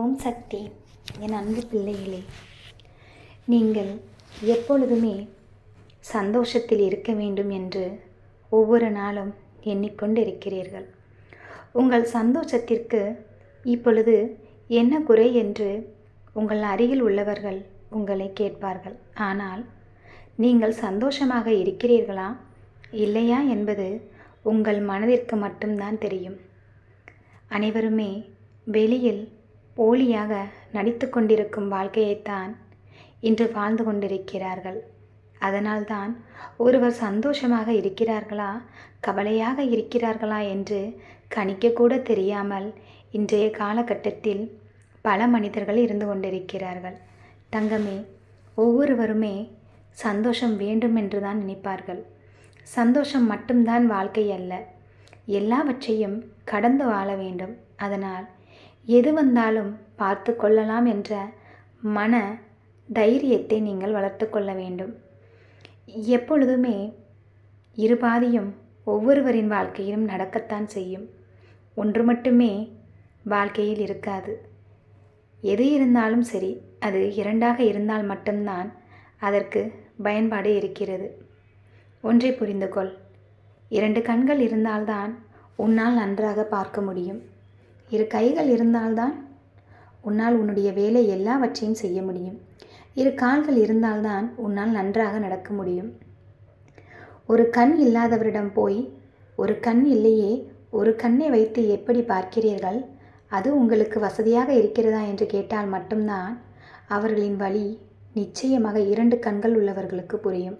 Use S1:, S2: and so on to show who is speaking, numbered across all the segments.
S1: ஓம் சக்தி என் அன்பு பிள்ளைகளே. நீங்கள் எப்பொழுதுமே சந்தோஷத்தில் இருக்க வேண்டும் என்று ஒவ்வொரு நாளும் எண்ணிக்கொண்டு இருக்கிறீர்கள் உங்கள் சந்தோஷத்திற்கு இப்பொழுது என்ன குறை என்று உங்கள் அருகில் உள்ளவர்கள் உங்களை கேட்பார்கள். ஆனால் நீங்கள் சந்தோஷமாக இருக்கிறீர்களா? இல்லையா என்பது உங்கள் மனதிற்கு மட்டும்தான் தெரியும். அனைவருமே வெளியில் போலியாக நடித்து கொண்டிருக்கும் வாழ்க்கையைத்தான் இன்று வாழ்ந்து கொண்டிருக்கிறார்கள். அதனால்தான் ஒருவர் சந்தோஷமாக இருக்கிறார்களா கவலையாக இருக்கிறார்களா என்று கணிக்கக்கூட தெரியாமல் இன்றைய காலகட்டத்தில் பல மனிதர்கள் இருந்து கொண்டிருக்கிறார்கள். தங்கமே ஒவ்வொருவருமே சந்தோஷம் வேண்டும் என்று தான் நினைப்பார்கள். சந்தோஷம் மட்டும்தான் வாழ்க்கை அல்ல எல்லாவற்றையும் கடந்து வாழ வேண்டும். அதனால் எது வந்தாலும் பார்த்து கொள்ளலாம் என்ற மன தைரியத்தை நீங்கள் வளர்த்து கொள்ள வேண்டும். எப்பொழுதுமே இருபாதியும் ஒவ்வொருவரின் வாழ்க்கையிலும் நடக்கத்தான் செய்யும். ஒன்று மட்டுமே வாழ்க்கையில் இருக்காது. எது இருந்தாலும் சரி அது இரண்டாக இருந்தால் மட்டும்தான் அதற்கு பயன்பாடு இருக்கிறது. ஒன்றை புரிந்து கொள் இரண்டு கண்கள் இருந்தால்தான் உன்னால் நன்றாக பார்க்க முடியும். இரு கைகள் இருந்தால்தான் உன்னால் உன்னுடைய வேலை எல்லாவற்றையும் செய்ய முடியும். இரு கால்கள் இருந்தால்தான் உன்னால் நன்றாக நடக்க முடியும். ஒரு கண் இல்லாதவரிடம் போய் ஒரு கண் இல்லையே ஒரு கண்ணை வைத்து எப்படி பார்க்கிறீர்கள்? அது உங்களுக்கு வசதியாக இருக்கிறதா என்று கேட்டால் மட்டும்தான் அவர்களின் வழி நிச்சயமாக இரண்டு கண்கள் உள்ளவர்களுக்கு புரியும்.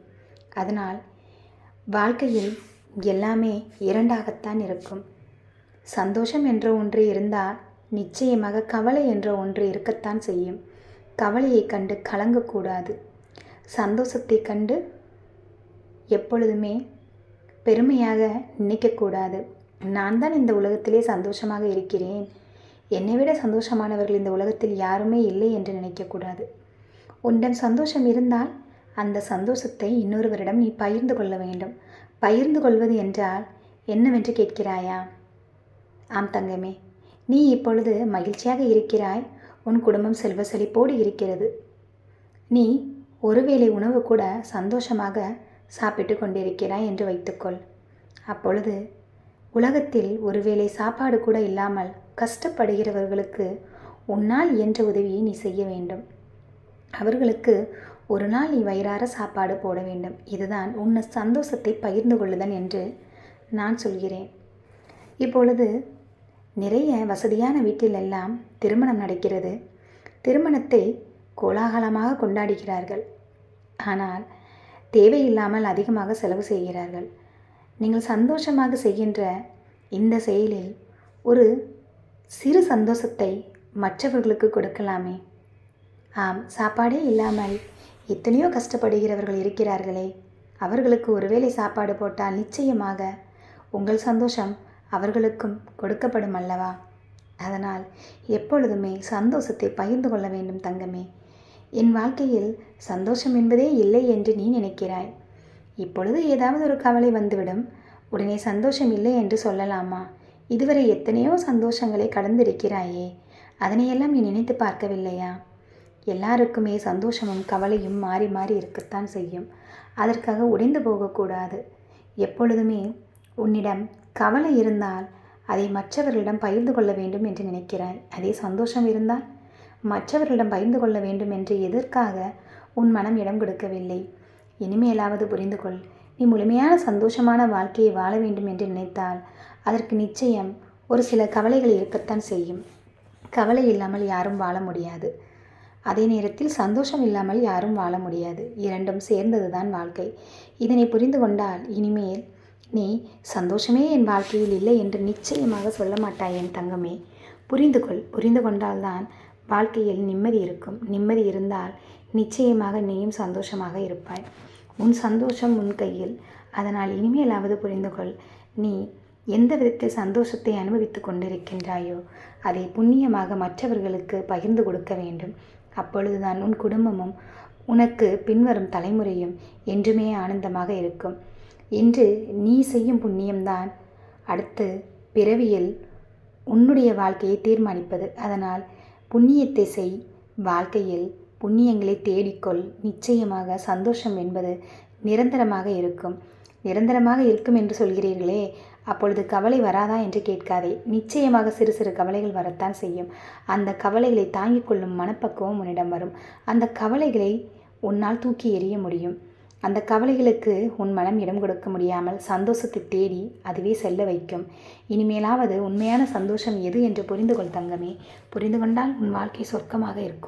S1: அதனால் வாழ்க்கையில் எல்லாமே இரண்டாகத்தான் இருக்கும். சந்தோஷம் என்ற ஒன்று இருந்தால் நிச்சயமாக கவலை என்ற ஒன்று இருக்கத்தான் செய்யும். கவலையை கண்டு கலங்கக்கூடாது. சந்தோஷத்தை கண்டு எப்பொழுதுமே பெருமையாக நினைக்கக்கூடாது. நான் தான் இந்த உலகத்திலே சந்தோஷமாக இருக்கிறேன். என்னை விட சந்தோஷமானவர்கள் இந்த உலகத்தில் யாருமே இல்லை என்று நினைக்கக்கூடாது. உன்னிடம் சந்தோஷம் இருந்தால் அந்த சந்தோஷத்தை இன்னொருவரிடம் நீ பகிர்ந்து கொள்ள வேண்டும். பகிர்ந்து கொள்வது என்றால் என்னவென்று கேட்கிறாயா? ஆம் தங்கமே நீ இப்பொழுது மகிழ்ச்சியாக இருக்கிறாய். உன் குடும்பம் செல்வ செழிப்போடு இருக்கிறது. நீ ஒருவேளை உணவு கூட சந்தோஷமாக சாப்பிட்டு கொண்டிருக்கிறாய் என்று வைத்துக்கொள். அப்பொழுது உலகத்தில் ஒருவேளை சாப்பாடு கூட இல்லாமல் கஷ்டப்படுகிறவர்களுக்கு உன்னால் என்ற உதவியை நீ செய்ய வேண்டும். அவர்களுக்கு ஒரு நாள் நீ வயிறார சாப்பாடு போட வேண்டும். இதுதான் உன்னை சந்தோஷத்தை பகிர்ந்து கொள்ளுதல் என்று நான் சொல்கிறேன். இப்பொழுது நிறைய வசதியான வீட்டில் எல்லாம் திருமணம் நடக்கிறது. திருமணத்தை கோலாகலமாக கொண்டாடுகிறார்கள். ஆனால் தேவையில்லாமல் அதிகமாக செலவு செய்கிறார்கள். நீங்கள் சந்தோஷமாக செய்கின்ற இந்த செயலில் ஒரு சிறு சந்தோஷத்தை மற்றவர்களுக்கு கொடுக்கலாமே? ஆம் சாப்பாடே இல்லாமல் எத்தனையோ கஷ்டப்படுகிறவர்கள் இருக்கிறார்களே. அவர்களுக்கு ஒருவேளை சாப்பாடு போட்டால் நிச்சயமாக உங்கள் சந்தோஷம் அவர்களுக்கும் கொடுக்கப்படும் அல்லவா? அதனால் எப்பொழுதுமே சந்தோஷத்தை பகிர்ந்து கொள்ள வேண்டும் தங்கமே. என் வாழ்க்கையில் சந்தோஷம் என்பதே இல்லை என்று நீ நினைக்கிறாய். இப்பொழுது ஏதாவது ஒரு கவலை வந்துவிடும். உடனே சந்தோஷம் இல்லை என்று சொல்லலாமா? இதுவரை எத்தனையோ சந்தோஷங்களை கடந்திருக்கிறாயே. அதனையெல்லாம் நீ நினைத்து பார்க்கவில்லையா? எல்லாருக்குமே சந்தோஷமும் கவலையும் மாறி மாறி இருக்கத்தான் செய்யும். அதற்காக உடைந்து போகக்கூடாது. எப்பொழுதுமே உன்னிடம் கவலை இருந்தால் அதை மற்றவர்களிடம் பகிர்ந்து கொள்ள வேண்டும் என்று நினைக்கிறாய். அதே சந்தோஷம் இருந்தால் மற்றவர்களிடம் பகிர்ந்து கொள்ள வேண்டும் என்று எதற்காக உன் மனம் இடம் கொடுக்கவில்லை? இனிமேலாவது புரிந்து கொள். நீ முழுமையான சந்தோஷமான வாழ்க்கையை வாழ வேண்டும் என்று நினைத்தால் அதற்கு நிச்சயம் ஒரு சில கவலைகள் இருக்கத்தான் செய்யும். கவலை இல்லாமல் யாரும் வாழ முடியாது. அதே நேரத்தில் சந்தோஷம் இல்லாமல் யாரும் வாழ முடியாது. இரண்டும் சேர்ந்தது தான் வாழ்க்கை. இதனை புரிந்து கொண்டால் இனிமேல் நீ சந்தோஷமே என் வாழ்க்கையில் இல்லை என்று நிச்சயமாக சொல்ல மாட்டாய் என் தங்கமே. புரிந்து கொள் புரிந்து கொண்டால்தான் வாழ்க்கையில் நிம்மதி இருக்கும். நிம்மதி இருந்தால் நிச்சயமாக நீயும் சந்தோஷமாக இருப்பாய். உன் சந்தோஷம் உன் கையில். அதனால் இனிமேலாவது புரிந்து கொள் நீ எந்த விதத்தில் சந்தோஷத்தை அனுபவித்து கொண்டிருக்கின்றாயோ அதை புண்ணியமாக மற்றவர்களுக்கு பகிர்ந்து கொடுக்க வேண்டும். அப்பொழுதுதான் உன் குடும்பமும் உனக்கு பின்வரும் தலைமுறையும் என்றுமே ஆனந்தமாக இருக்கும். இன்று நீ செய்யும் புண்ணியம்தான். அடுத்து பிறவியில் உன்னுடைய வாழ்க்கையை தீர்மானிப்பது. அதனால் புண்ணியத்தை செய். வாழ்க்கையில் புண்ணியங்களை தேடிக்கொள். நிச்சயமாக சந்தோஷம் என்பது நிரந்தரமாக இருக்கும். நிரந்தரமாக இருக்கும் என்று சொல்கிறீர்களே அப்பொழுது கவலை வராதா என்று கேட்காதே. நிச்சயமாக சிறு சிறு கவலைகள் வரத்தான் செய்யும். அந்த கவலைகளை தாங்கிக் கொள்ளும் மனப்பக்குவம் உன்னிடம் வரும். அந்த கவலைகளை உன்னால் தூக்கி எறிய முடியும். அந்த கவலைகளுக்கு உன் மனம் இடம் கொடுக்க முடியாமல் சந்தோஷத்தை தேடி அதுவே செல்ல வைக்கும். இனிமேலாவது உண்மையான சந்தோஷம் எது என்று புரிந்து கொள் தங்கமே. புரிந்து கொண்டால் உன் வாழ்க்கை சொர்க்கமாக இருக்கும்.